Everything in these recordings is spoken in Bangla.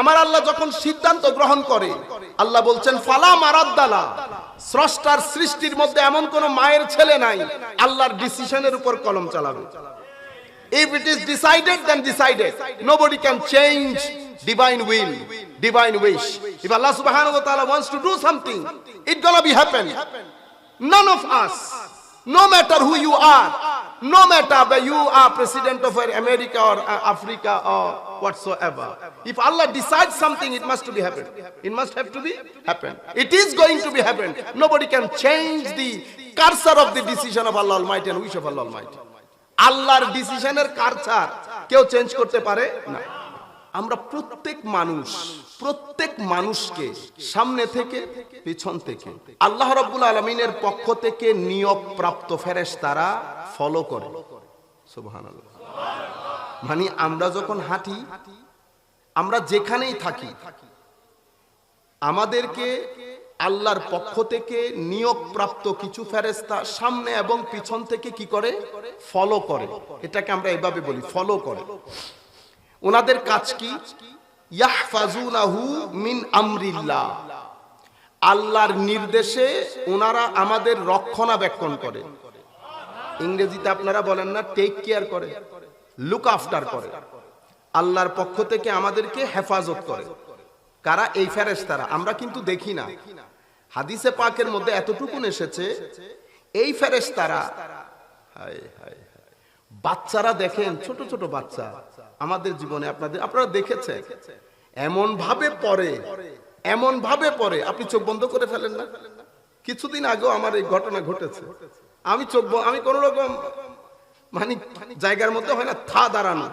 আমার আল্লাহ যখন সিদ্ধান্ত গ্রহণ করে আল্লাহ বলছেন ফালা মারাদ্দালা স্রষ্টার সৃষ্টির মধ্যে এমন কোন মায়ের ছেলে নাই আল্লাহর ডিসিশনের উপর কলম চালাবে If it is decided, then decided. Nobody can change divine will, divine wish. If Allah subhanahu wa ta'ala wants to do something, it gonna be happen. None of us, no matter who you are, no matter whether you are president of America or uh, Africa or whatsoever. If Allah decides something, it must to be happen. It must have to be happen. It is going to be happen. Nobody can change the cursor of the decision of Allah Almighty and wish of Allah Almighty. আল্লাহর ডিসিশনের কারচার কেউ চেঞ্জ করতে পারে না আমরা প্রত্যেক মানুষ, প্রত্যেক মানুষকে সামনে থেকে, পিছন থেকে, আল্লাহ রাব্বুল আলমিনের পক্ষ থেকে নিয়োগ প্রাপ্ত ফেরেশ তারা ফলো করে মানে আমরা যখন হাঁটি, আমরা যেখানেই থাকি, আমাদেরকে আল্লাহর পক্ষ থেকে নিয়োগ প্রাপ্ত কিছু ফেরেস্তা সামনে এবং পিছন থেকে কি করে? ফলো করে। এটাকে আমরা এভাবে বলি ফলো করে। ওনাদের কাজ কি? মিন আমরিল্লাহ। আল্লাহর নির্দেশে ওনারা আমাদের রক্ষণাবেক্ষণ করে। ইংরেজিতে আপনারা বলেন না টেক কেয়ার করে লুক আফটার করে। আল্লাহর পক্ষ থেকে আমাদেরকে হেফাজত করে। কারা? এই ফেরেশতারা। আমরা কিন্তু দেখি না। হাদিসে পাকের মধ্যে এতটুকুন এসেছে, এই ফেরেশতারা হায় হায় হায়। বাচ্চারা দেখেন, ছোট ছোট বাচ্চা। আমাদের জীবনে আপনাদের আপনারা দেখেছেন এমন ভাবে পড়ে এমন ভাবে পড়ে। আপনি চোখ বন্ধ করে ফেলেন না? কিছুদিন আগেও আমার এই ঘটনা ঘটেছে। আমি চোখ আমি কোন রকম মানে জায়গার মধ্যে হয় না, থা দাঁড়ানো।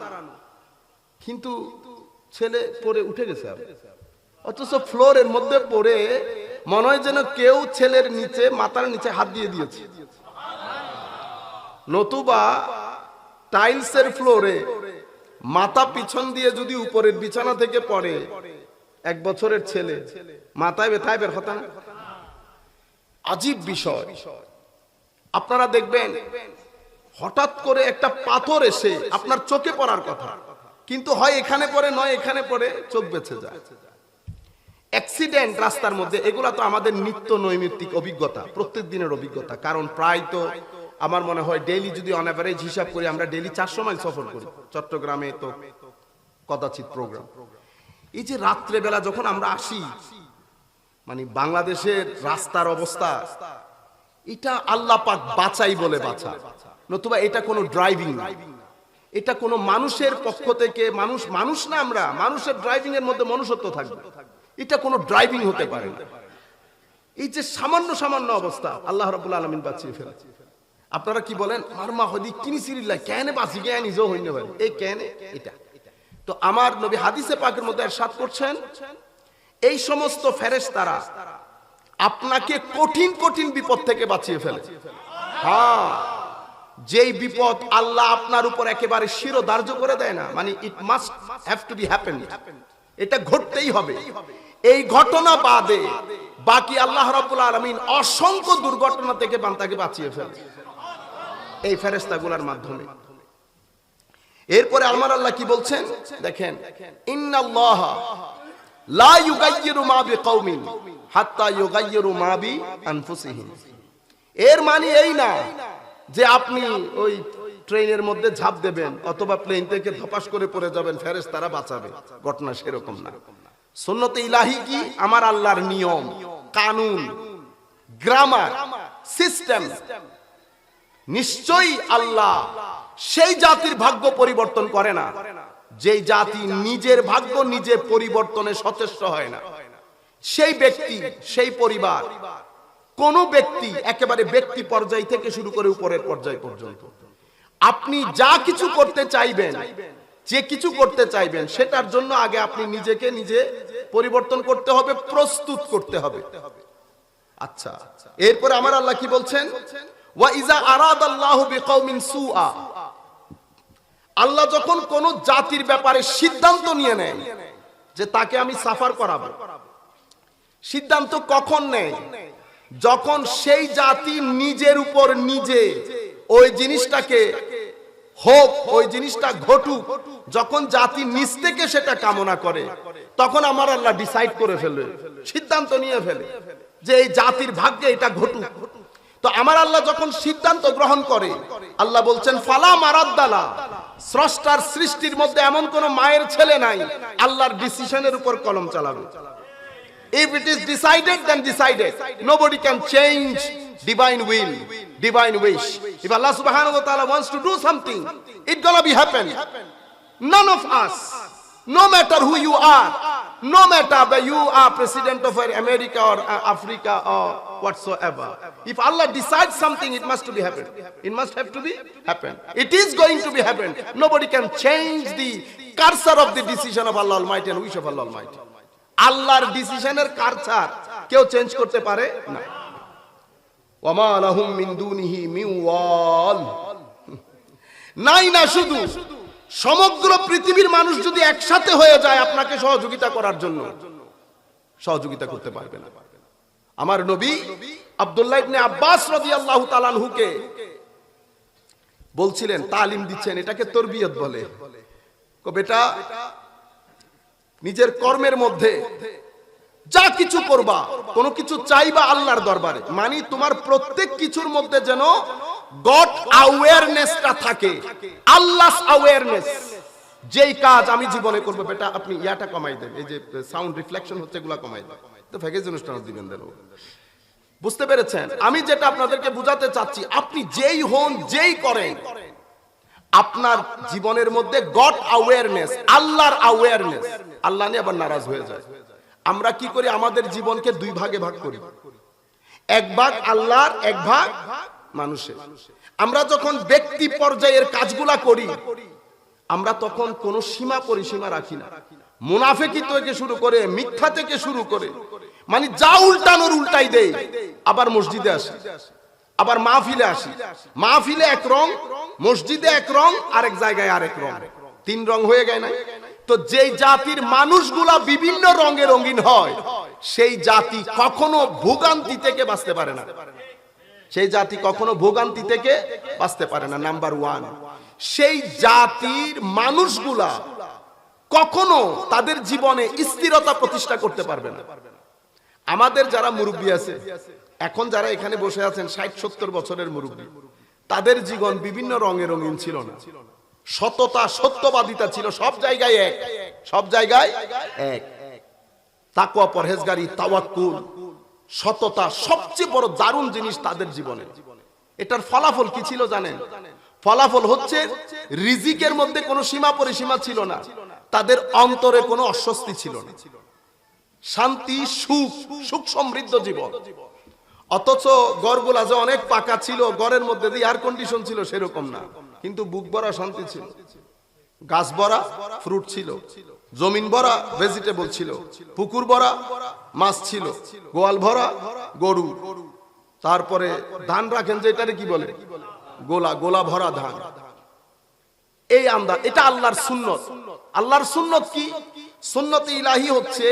কিন্তু ছেলে পরে উঠে গেছে। অথচ ফ্লোরের মধ্যে পড়ে মনে হয় যেন কেউ ছেলের নিচে, মাথার নিচে হাত দিয়ে দিয়েছে। নতুবা টাইলসের ফ্লোরে, মাথা পিছন দিয়ে যদি উপরের বিছানা থেকে পড়ে, এক বছরের ছেলে, মাথায় ব্যথায় বের হতা না? আজীব বিষয়। আপনারা দেখবেন, হঠাৎ করে একটা পাথর এসে আপনার চোখে পড়ার কথা। কিন্তু হয় এখানে পড়ে, নয় এখানে পড়ে, চোখ বেঁচে যায়। অ্যাক্সিডেন্ট রাস্তার মধ্যে, এগুলা তো আমাদের নিত্য নৈমিত্তিক অভিজ্ঞতা প্রত্যেক দিনের অভিজ্ঞতা। কারণ প্রায় তো আমার মনে হয় ডেইলি যদি অন অ্যাভারেজ হিসাব করি, আমরা ডেইলি চারশো মাইল সফর করি। চট্টগ্রামে তো কদাচিৎ প্রোগ্রাম এই যে রাত্রে বেলা যখন আমরা আসি মানে বাংলাদেশের রাস্তার অবস্থা, এটা আল্লাহ পাক বাঁচাই বলে বাঁচা নতুবা এটা কোনো ড্রাইভিং না। এটা কোনো মানুষের পক্ষ থেকে, মানুষ মানুষ না আমরা, মানুষের ড্রাইভিং এর মধ্যে মনুষ্যত্ব থাকবে। এটা কোনো ড্রাইভিং হতে পারে না। এই যে সামান্য সামান্য অবস্থা, আল্লাহ রাব্বুল আলামিন বাঁচিয়ে ফেলে আপনারা কি বলেন, মারমা হদি কিনি সিরিল্লা, কেন বাঁচি গে, নিজেও পারে এই কেন, এটা। তো আমার নবী হাদিসে পাকের মধ্যে এরশাদ করছেন, এই সমস্ত ফেরেস তারা আপনাকে কঠিন কঠিন বিপদ থেকে বাঁচিয়ে ফেলে। হ্যাঁ যেই বিপদ আল্লাহ আপনার উপর একেবারে শিরোধার্য করে দেয় না মানে it must have to be happen এটা ঘটতেই হবে। এই ঘটনা বাদে বাকি আল্লাহ রাব্বুল আলামিন অসংখ্য দুর্ঘটনা থেকে বান্তাকে বাঁচিয়ে ফেলে। এই ফেরেশতাগুলোর মাধ্যমে। এরপরে আমার আল্লাহ কি বলছেন? দেখেন এর মানে এই না যে আপনি ওই ট্রেনের মধ্যে ঝাঁপ দেবেন অথবা প্লেন থেকে ধপাস করে পড়ে যাবেন ফেরেস তারা বাঁচাবে। ঘটনা সেরকম না। ইলাহি কি? আমার আল্লাহর নিয়ম, কানুন গ্রামার সিস্টেম নিশ্চয়ই আল্লাহ সেই জাতির ভাগ্য পরিবর্তন করে না। যেই জাতি নিজের ভাগ্য নিজে পরিবর্তনে সচেষ্ট হয় না। সেই ব্যক্তি, সেই পরিবার, কোন ব্যক্তি একেবারে ব্যক্তি পর্যায় থেকে শুরু করে উপরের পর্যায় পর্যন্ত। আপনি যা কিছু করতে চাইবেন, যে কিছু করতে চাইবেন, সেটার জন্য আগে আপনি নিজেকে নিজে পরিবর্তন করতে হবে, প্রস্তুত করতে হবে। আচ্ছা এরপরে আমার আল্লাহ কি বলছেন? সুআ আল্লাহ যখন কোন জাতির ব্যাপারে সিদ্ধান্ত নিয়ে নেয় যে তাকে আমি সাফার করাবো, সিদ্ধান্ত কখন নেয়? যখন সেই জাতি নিজের উপর নিজে ওই জিনিসটাকে হোক, ওই জিনিসটা ঘটুক, যখন জাতি নিজ থেকে সেটা কামনা করে, তখন আমার আল্লাহ ডিসাইড করে ফেলে, সিদ্ধান্ত নিয়ে ফেলে যে এই জাতির ভাগ্যে এটা ঘটুক। তো আমার আল্লাহ যখন সিদ্ধান্ত গ্রহণ করে আল্লাহ বলছেন ফালা মারাদ্দালা স্রষ্টার সৃষ্টির মধ্যে এমন কোন মায়ের ছেলে নাই আল্লাহর ডিসিশনের উপর কলম চালাবে If it is decided, then decided. Nobody can change divine will, divine wish. If Allah subhanahu wa ta'ala wants to do something, it gonna be happen. None of us, no matter who you are, no matter whether you are president of America or uh, Africa or whatsoever. If Allah decides something, it must to be happen. It must have to be happen. It is going to be happen. Nobody can change the cursor of the decision of Allah Almighty and wish of Allah Almighty. আল্লাহর ডিসিশনের কারচার কেউ চেঞ্জ করতে পারে না ওয়ামা লাহুম মিন দুনিহি মিন নাই না শুধু সমগ্র পৃথিবীর মানুষ যদি একসাথে হয়ে যায় আপনাকে সহযোগিতা করার জন্য, সহযোগিতা করতে পারবে না। আমার নবী আব্দুল্লাহ ইবনে আব্বাস রাদিয়াল্লাহু তাআলা আনহুকে বলছিলেন, তালিম দিচ্ছেন, এটাকে তরবিয়ত বলে। কো বেটা, নিজের কর্মের মধ্যে যা কিছু করবা, কোনো কিছু চাইবা আল্লাহর দরবারে মানে তোমার প্রত্যেক কিছুর মধ্যে যেন গড অ্যাওয়ারনেসটা থাকে। আল্লাহস অ্যাওয়ারনেস যেই কাজ আমি জীবনে করব, বেটা, আপনি ইয়াটা কমাই দেন। এই যে সাউন্ড রিফ্লেকশন হচ্ছে, এগুলা কমাই দেন। তো ফ্যাকেজ অনুষ্ঠান দিবেন দেন বুঝতে পেরেছেন? আমি যেটা আপনাদেরকে বুঝাতে চাচ্ছি, আপনি যেই হন, যেই করেন, আপনার জীবনের মধ্যে গড অ্যাওয়ারনেস আল্লাহর অ্যাওয়ারনেস আল্লাহ নিয়ে আবার নারাজ হয়ে যায়। আমরা কি করি? আমাদের জীবনকে দুই ভাগে ভাগ করি। এক ভাগ আল্লাহর, এক ভাগ মানুষের। আমরা যখন ব্যক্তি পর্যায়ের কাজগুলা করি, আমরা তখন কোন সীমা পরিসীমা রাখি না। মুনাফেকি থেকে শুরু করে মিথ্যা থেকে শুরু করে মানে যা উল্টানোর উল্টাই দেয়, আবার মসজিদে আসি, আবার মাহফিলে আসি। মাহফিলে এক রং, মসজিদে এক রং, আরেক জায়গায় আরেক রং। তিন রং হয়ে গেছে না? তো যেই জাতির মানুষগুলা বিভিন্ন রঙে রঙিন হয়, সেই জাতি কখনো ভোগান্তি থেকে বাঁচতে পারে না। সেই জাতি কখনো ভোগান্তি থেকে বাঁচতে পারে না নাম্বার ওয়ান সেই জাতির মানুষগুলা কখনো তাদের জীবনে স্থিরতা প্রতিষ্ঠা করতে পারবে না। আমাদের যারা মুরব্বী আছে, এখন যারা এখানে বসে আছেন, ষাট, সত্তর বছরের মুরব্বী, তাদের জীবন বিভিন্ন রঙে রঙিন ছিল না। সততা, সত্যবাদিতা ছিল, সব জায়গায় এক, সব জায়গায় এক। তাকুয়া পরহেজগারি, তাওয়াক্কুল সততা সবচেয়ে বড় দারুণ জিনিস তাদের জীবনে। এটার ফলাফল কি ছিল জানেন? ফলাফল হচ্ছে রিজিকের মধ্যে কোনো সীমা পরিসীমা ছিল না। তাদের অন্তরে কোনো অস্বস্তি ছিল না। শান্তি, সুখ সুখ সমৃদ্ধ জীবন। অথচ গড়গুলা যে অনেক পাকা ছিল গড়ের মধ্যে দিয়ে এয়ার কন্ডিশন ছিল সেরকম না। কিন্তু বুক ভরা শান্তি ছিল। গাছ ভরা ফ্রুট ছিল। জমিন ভরা ভেজিটেবল ছিল। পুকুর ভরা, মাছ ছিল। গোয়াল ভরা, গরু। তারপরে ধান রাখেন যে, এটারে কি বলে? গোলা গোলা ভরা ধান। এই আমদা, এটা আল্লাহর সুন্নত। আল্লাহর সুন্নত কি? সুন্নত ইলাহি হচ্ছে,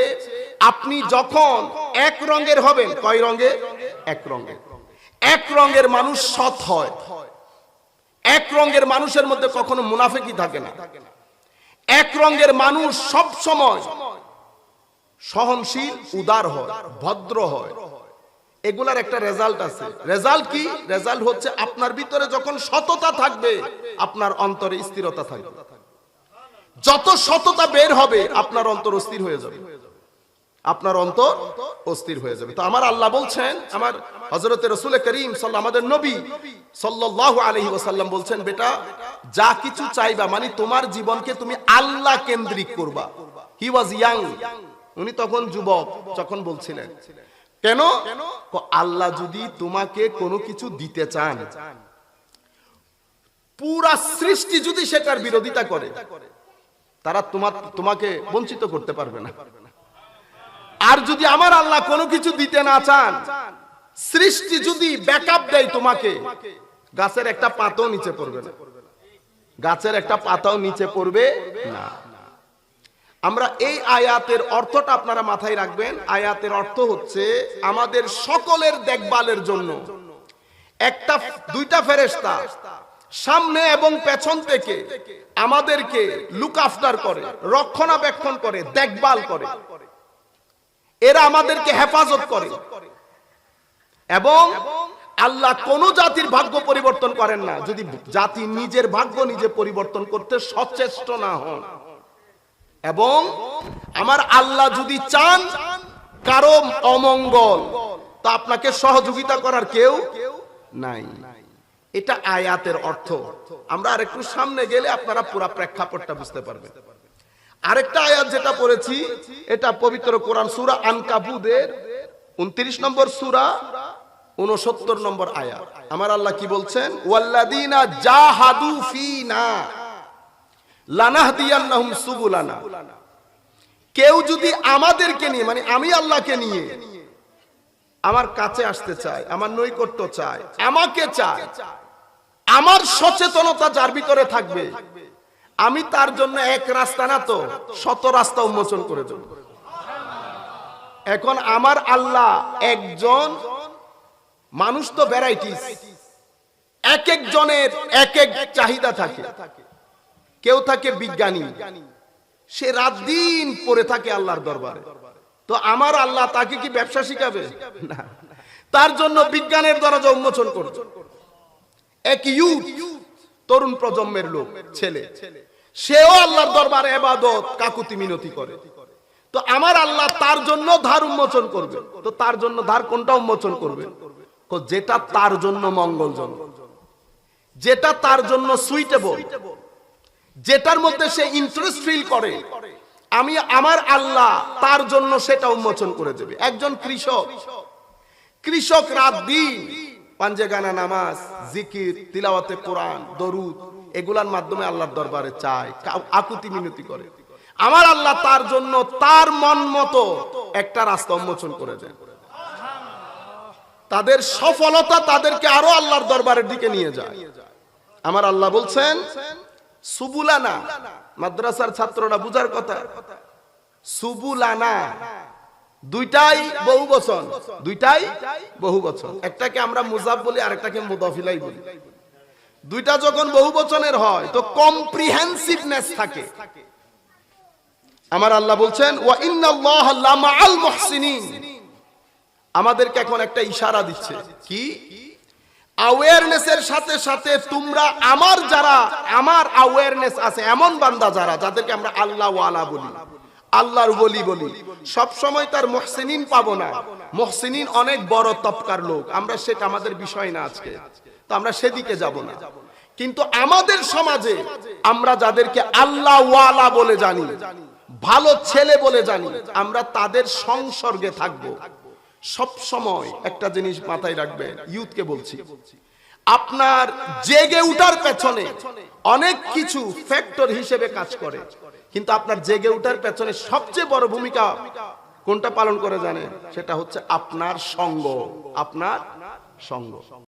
আপনি যখন এক রঙের হবেন, কয় রঙে? এক রঙের এক রঙের মানুষ সৎ হয়। এক রঙের মানুষের মধ্যে কখনো মুনাফেকি থাকে না। এক রঙের মানুষ সব সময় সহনশীল, উদার হয়, ভদ্র হয়। এগুলার একটা রেজাল্ট আছে। রেজাল্ট কি? রেজাল্ট হচ্ছে আপনার ভিতরে যখন সততা থাকবে, আপনার অন্তরে স্থিরতা থাকবে। যত সততা বের হবে, আপনার অন্তর অস্থির হয়ে যাবে। আপনার অন্তর অস্থির হয়ে যাবে। তো আমার আল্লাহ বলছেন, আমার হজরত রসুল করিম সাল্লাহ, আমাদের নবী সাল্লাহ আলহি বলছেন, বেটা যা কিছু চাইবা মানে তোমার জীবনকে তুমি আল্লাহ কেন্দ্রিক করবা। হি ওয়াজ ইয়াং উনি তখন যুবক, যখন বলছিলেন। কেন? আল্লাহ যদি তোমাকে কোনো কিছু দিতে চান, পুরা সৃষ্টি যদি সেটার বিরোধিতা করে, তারা তোমার, তোমাকে বঞ্চিত করতে পারবে না। আর যদি আমার আল্লাহ কোনো কিছু দিতে না চান, সৃষ্টি যদি ব্যাকআপ দেয় তোমাকে, গাছের একটা পাতাও নিচে পড়বে না। গাছের একটা পাতাও নিচে পড়বে? না। আমরা এই আয়াতের অর্থটা আপনারা মাথায় রাখবেন। আয়াতের অর্থ হচ্ছে আমাদের সকলের দেখভালের জন্য। একটা, দুইটা ফেরেস্তা সামনে এবং পেছন থেকে আমাদেরকে লুক আফটার করে, রক্ষণাবেক্ষণ করে, দেখভাল করে। এরা আমাদেরকে হেফাজত করে। এবং আল্লাহ কোন জাতির ভাগ্য পরিবর্তন করেন না। যদি জাতি নিজের ভাগ্য নিজে পরিবর্তন করতে সচেষ্ট না হন, এবং আমার আল্লাহ যদি চান কারও অমঙ্গল, তা আপনাকে সহযোগিতা করার কেউ নাই। এটা আয়াতের অর্থ। আমরা আরেকটু সামনে গেলে আপনারা পুরো প্রেক্ষাপটটা বুঝতে পারবেন। আরেকটা আয়াত যেটা পড়েছি, এটা পবিত্র কোরআন সূরা আনকাবুদের 29 নম্বর সূরা 69 নম্বর আয়া। আমার আল্লাহ কি বলছেন? ওয়াল্লাযিনা জাহাদু ফিনা লানাহদিয়ান্নাহুম সুবুলানা। কেউ যদি আমাদেরকে নিয়ে মানে আমি আল্লাহকে নিয়ে আমার কাছে আসতে চায়, আমার নৈকট্য চায়, আমাকে চায়, আমার সচেতনতা যার ভিতরে থাকবে, আমি তার জন্য এক রাস্তা না তো, শত রাস্তা উন্মোচন করে দেব। এখন আমার আল্লাহ একজন মানুষ তো ভ্যারাইটিস এক একজনের এক এক চাহিদা থাকে। কেউ থাকে বিজ্ঞানী। সে রাত দিন পড়ে থাকে আল্লাহর দরবারে। তো আমার আল্লাহ তাকে কি ব্যবসা শিখাবে? না। তার জন্য বিজ্ঞানের দরজা উন্মোচন করছে এক ইউথ তরুণ প্রজন্মের লোক, ছেলে। সেও আল্লাহর দরবারে এবাদত, কাকুতি মিনতি করে। তো আমার আল্লাহ তার জন্য ধার উন্মোচন করবে। তো তার জন্য ধার কোনটা উন্মোচন করবে? যেটা তার জন্য মঙ্গলজনক। যেটা তার জন্য সুইটেবল যেটার মধ্যে সে ইন্টারেস্ট ফিল করে। আমি আমার আল্লাহ তার জন্য সেটা উন্মোচন করে দেবে। একজন কৃষক। কৃষক রাত দিন পাঞ্জে গানা নামাজ, জিকির, তিলাওয়াতে কোরআন, দরুদ, এগুলার মাধ্যমে আল্লাহর দরবারে চায় আকুতি মিনতি করে। আমার আল্লাহ তার জন্য তার মন মতো একটা রাস্তা উন্মোচন করে দেন। তাদের সফলতা তাদেরকে আরও আল্লাহর দরবারের দিকে নিয়ে যায়। আমার আল্লাহ বলছেন, সুবুলানা, মাদ্রাসার ছাত্ররা বুঝার কথা, সুবুলানা, দুইটাই বহু বচন দুইটাই বহু বচন একটাকে আমরা মুজাব বলি, আরেকটাকে মুদাফিলাই বলি। দুইটা যখন বহু বচনের হয়, তো কম্প্রিহেন্সিভনেস থাকে। আমার আল্লাহ বলছেন, ওয়া ইন্নাল্লাহ লামাআল মুহসিনিন আমাদেরকে এখন একটা ইশারা দিচ্ছে। কি? অ্যাওয়ারনেসের সাথে সাথে তোমরা আমার যারা, আমার অ্যাওয়ারনেস আছে, এমন বান্দা যারা, যাদেরকে আমরা আল্লাহ ওয়ালা বলি, আল্লাহর বলি বলি। সব সময় তার মহসিনিন পাবো না। মহসিনিন অনেক বড় তপকার লোক। আমরা সেটা আমাদের বিষয় না আজকে। তো আমরা সেদিকে যাব না। কিন্তু আমাদের সমাজে আমরা যাদেরকে আল্লাহ ওয়ালা বলে জানি, ভালো ছেলে বলে জানি, আমরা তাদের সংসর্গে থাকব। সব সময় একটা জিনিস মাথায় রাখবেন ইউথকে বলছি। আপনার জেগে উঠার পেছনে অনেক কিছু ফ্যাক্টর হিসেবে কাজ করে, কিন্তু আপনার জেগে উঠার পেছনে সবচেয়ে বড় ভূমিকা কোনটা পালন করে জানে সেটা হচ্ছে আপনার সঙ্গ আপনার সঙ্গ।